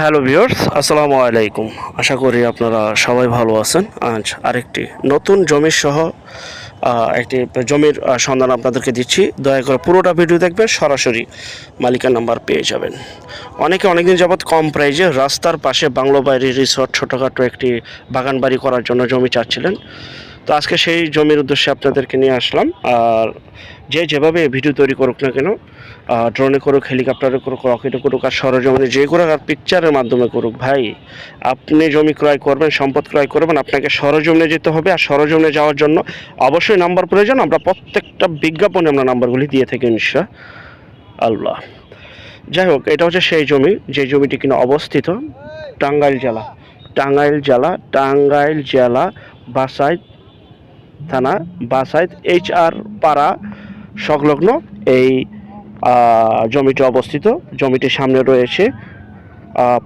Hello viewers আসসালামু আলাইকুম আশা করি আপনারা সবাই ভালো আছেন। আজ আরেকটি নতুন জমির সহ একটি জমির সন্ধান আপনাদেরকে দিচ্ছি। দয়া করে পুরোটা ভিডিও দেখবেন, সরাসরি মালিকার নাম্বার পেয়ে যাবেন। অনেকে অনেকদিন যাবৎ কম প্রাইজে রাস্তার পাশে বাংলো বাইরে রিসর্ট ছোটোখাটো একটি বাগান বাড়ি করার জন্য জমি চাচ্ছিলেন। তো আজকে সেই জমির উদ্দেশ্যে আপনাদেরকে নিয়ে আসলাম। আর যে যেভাবে ভিডিও তৈরি করুক না কেন ড্রোনে করুক, হেলিকপ্টারে করুক রকেটে করুক আর সরজমিনে যে করুক আর পিকচারের মাধ্যমে করুক, ভাই, আপনি জমি ক্রয় করবেন, সম্পদ ক্রয় করবেন, আপনাকে সরজমিনে যেতে হবে আর সরজমিনে যাওয়ার জন্য অবশ্যই নাম্বার প্রয়োজন। আমরা প্রত্যেকটা বিজ্ঞাপনে আমরা নাম্বারগুলি দিয়ে থাকি ইনশা আল্লাহ। যাই হোক, এটা হচ্ছে সেই জমি, যে জমিটি কিনা অবস্থিত টাঙ্গাইল জেলা। টাঙ্গাইল জেলা টাঙ্গাইল জেলা বাসাইদ থানা বাসাইদ এইচ আর পাড়া সংলগ্ন এই জমিটি অবস্থিত। জমিটির সামনে রয়েছে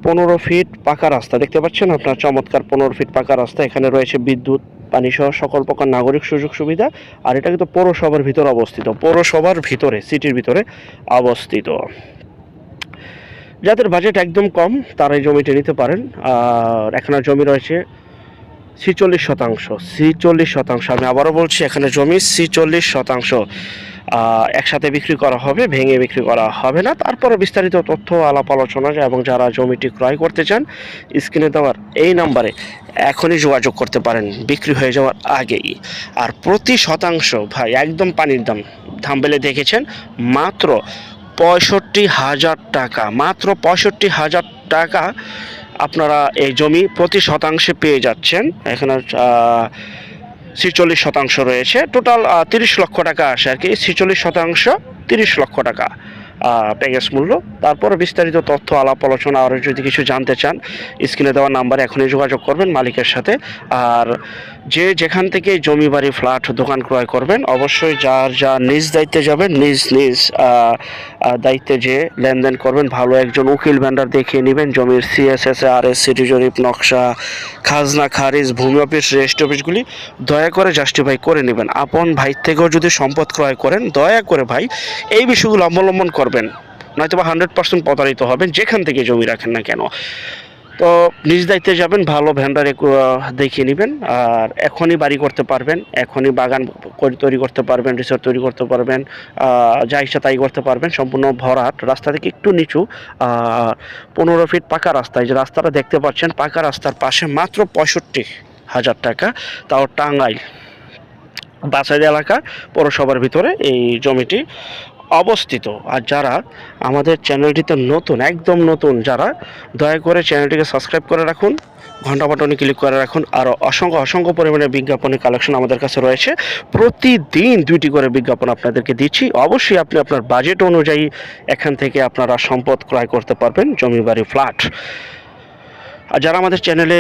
পনেরো ফিট পাকা রাস্তা। দেখতে পাচ্ছেন আপনার, চমৎকার পনেরো ফিট পাকা রাস্তা। এখানে রয়েছে বিদ্যুৎ পানি সহ সকল প্রকার নাগরিক সুযোগ সুবিধা। আর এটা কিন্তু পৌরসভার ভিতরে অবস্থিত। পৌরসভার ভিতরে, সিটির ভিতরে অবস্থিত। যাদের বাজেট একদম কম তারা এই জমিটি নিতে পারেন। আর এখানে জমি রয়েছে ছিচল্লিশ শতাংশ ছিচল্লিশ শতাংশ। আমি আবারও বলছি, এখানে জমি ছিচল্লিশ শতাংশ একসাথে বিক্রি করা হবে, ভেঙে বিক্রি করা হবে না। তারপরে বিস্তারিত তথ্য, আলাপ আলোচনা এবং যারা জমিটি ক্রয় করতে চান, স্ক্রিনে দেওয়ার এই নাম্বারে এখনই যোগাযোগ করতে পারেন, বিক্রি হয়ে যাওয়ার আগেই। আর প্রতি শতাংশ, ভাই, একদম পানির দাম থাম্বেলে দেখেছেন, মাত্র পঁয়ষট্টি হাজার টাকা, মাত্র পঁয়ষট্টি হাজার টাকা আপনারা এই জমি প্রতি শতাংশে পেয়ে যাচ্ছেন। এখানে ছিচল্লিশ শতাংশ রয়েছে। টোটাল তিরিশ লক্ষ টাকা আসে আর কি। ছিচল্লিশ শতাংশ, তিরিশ লক্ষ টাকা। প্যাকেজ মূল্য। তারপর বিস্তারিত তথ্য, আলাপ, আলোচনা, আরও যদি কিছু জানতে চান, স্ক্রিনে দেওয়া নাম্বারে এখনই যোগাযোগ করবেন মালিকের সাথে। আর যে যেখান থেকে জমি বাড়ি, ফ্ল্যাট, দোকান ক্রয় করবেন, অবশ্যই যার যা নিজ দায়িত্বে যাবেন, নিজ নিজ দায়িত্বে যে লেনদেন করবেন, ভালো একজন উকিল ভ্যান্ডার দেখিয়ে নেবেন। জমির সিএসএস আর এস সিটি জরিপ নকশা, খাজনা, খারিজ, ভূমি অফিস রেজিস্ট্রি অফিসগুলি দয়া করে জাস্টিফাই করে নেবেন। আপন ভাই থেকেও যদি সম্পদ ক্রয় করেন, দয়া করে ভাই এই বিষয়গুলো অবলম্বন করবেন। নয়তো বা হান্ড্রেড পার্সেন্ট প্রতারিত হবেন, যেখান থেকে জমি রাখেন না কেন। তো নিজ দায়িত্বে যাবেন, ভালো ভ্যান্ডারে দেখিয়ে নেবেন, আর এখনই বাড়ি করতে পারবেন, এখনই বাগান তৈরি করতে পারবেন, রিসোর্ট তৈরি করতে পারবেন যা ইচ্ছা তাই করতে পারবেন, সম্পূর্ণ ভরাট, রাস্তা থেকে একটু নিচু পনেরো ফিট পাকা রাস্তায় যে রাস্তাটা দেখতে পাচ্ছেন, পাকা রাস্তার পাশে মাত্র পঁয়ষট্টি হাজার টাকা, তাও টাঙ্গাইল বাসাইল এলাকা, পৌরসভার ভিতরে এই জমিটি অবস্থিত। আর যারা আমাদের চ্যানেলটিতে নতুন, একদম নতুন যারা, দয়া করে চ্যানেলটিকে সাবস্ক্রাইব করে রাখুন, ঘণ্টা বাটনে ক্লিক করে রাখুন আর অসংখ্য অসংখ্য পরিমাণে বিজ্ঞাপনের কালেকশন আমাদের কাছে রয়েছে। প্রতিদিন দুইটি করে বিজ্ঞাপন আপনাদেরকে দিচ্ছি। অবশ্যই আপনি আপনার বাজেট অনুযায়ী এখান থেকে আপনারা সম্পদ ক্রয় করতে পারবেন জমি বাড়ি ফ্ল্যাট। যারা আমাদের চ্যানেলে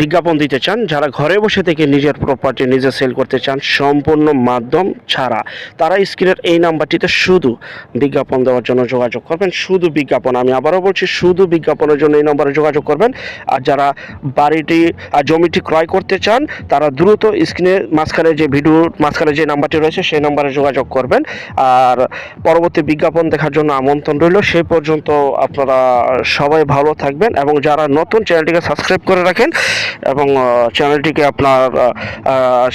বিজ্ঞাপন দিতে চান, যারা ঘরে বসে থেকে নিজের প্রপার্টি নিজে সেল করতে চান, সম্পূর্ণ মাধ্যম ছাড়া, তারা স্ক্রিনের এই নাম্বারটিতে শুধু বিজ্ঞাপন দেওয়ার জন্য যোগাযোগ করবেন। শুধু বিজ্ঞাপন, আমি আবারও বলছি, শুধু বিজ্ঞাপনের জন্য এই নম্বরে যোগাযোগ করবেন। আর যারা বাড়িটি, আর জমিটি ক্রয় করতে চান, তারা দ্রুত স্ক্রিনের মাঝখানে যে ভিডিওর মাঝখানে যে নাম্বারটি রয়েছে, সেই নাম্বারে যোগাযোগ করবেন। আর পরবর্তী বিজ্ঞাপন দেখার জন্য আমন্ত্রণ রইল। সেই পর্যন্ত আপনারা সবাই ভালো থাকবেন এবং যারা নতুন চ্যানেলটিকে সাবস্ক্রাইব করে রাখেন এবং চ্যানেলটিকে আপনার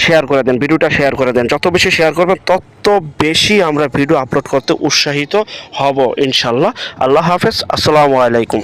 শেয়ার করে দেন, ভিডিওটা শেয়ার করে দেন। যত বেশি শেয়ার করবেন, তত বেশি আমরা ভিডিও আপলোড করতে উৎসাহিত হব ইনশাল্লাহ আল্লাহ হাফেজ, আসসালামু আলাইকুম।